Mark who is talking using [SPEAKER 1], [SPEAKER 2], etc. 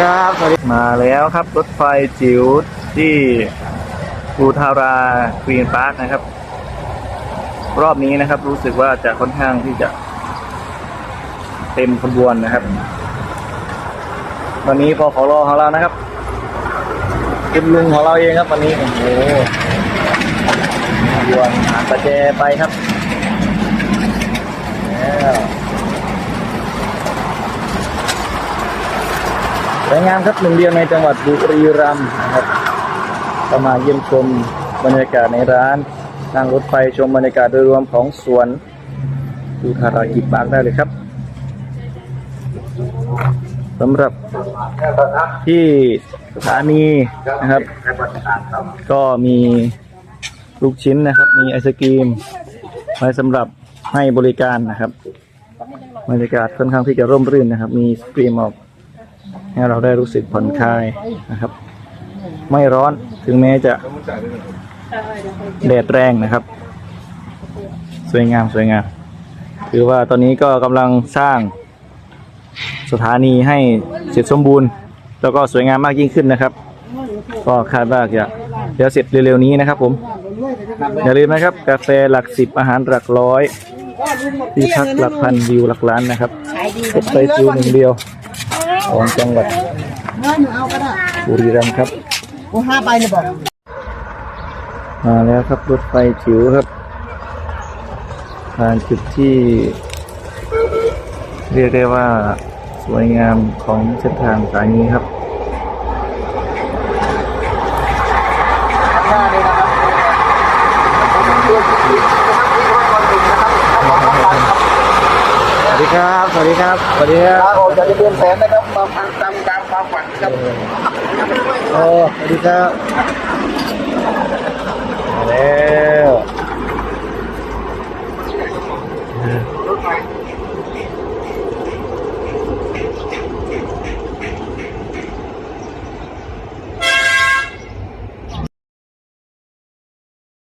[SPEAKER 1] ครับสวัสดีมาแล้วครับรถไฟจิ๋วที่ภูทารากรีนพาร์คนะครับ รอบนี้นะครับ รู้สึกว่าจะค่อนข้างที่จะ เต็มขบวนนะครับ วันนี้พอขอรอของเรานะครับคุณลุงของเราเองครับวันนี้โอ้โหขบวนหางประแจไปครับแล้ว สวยงามครับหนึ่งเดียวในจังหวัดบุรีรัมย์นะครับก็มาเยี่ยมชมบรรยากาศในร้านนั่งรถไฟชมบรรยากาศโดยรวมของสวนดูทารากิปาร์คได้เลยครับสำหรับที่สถานีนะครับ ก็มีลูกชิ้นนะครับ มีไอศกรีมไว้สำหรับให้บริการนะครับบรรยากาศค่อนข้างที่จะร่มรื่นนะครับ มีสตรีมออก ให้เราได้รู้สึกผ่อนคลายนะครับ ไม่ร้อนถึงแม้จะแดดแรงนะครับ สวยงามสวยงามคือว่าตอนนี้ก็กำลังสร้างสถานีให้เสร็จสมบูรณ์ แล้วก็สวยงามมากยิ่งขึ้นนะครับ ก็คาดว่าจะเดี๋ยวเสร็จเร็วๆนี้นะครับ ผมอย่าลืมนะครับ กาแฟหลักสิบอาหารหลักร้อยที่พักหลักพันวิวหลักล้านนะครับรถไฟจิวหนึ่งเดียว ของจังหวัด
[SPEAKER 2] เงินหนูเอาก็ได้
[SPEAKER 1] บุรีรัมย์ครับ
[SPEAKER 2] กูห้าใบเลยบอก
[SPEAKER 1] มาแล้วครับรถไฟจิ๋วครับ ผ่านจุดที่ เรียกได้ว่าสวยงามของเส้นทางสายนี้ครับ สวัสดี ครับ สวัสดีครับ สวัสดีค
[SPEAKER 2] ค
[SPEAKER 1] รั
[SPEAKER 2] รับบผมจะเรียนแสนนะครับมาทำตามตามความฝันครับ
[SPEAKER 1] โอ้สวัสดีครับมาแล้ว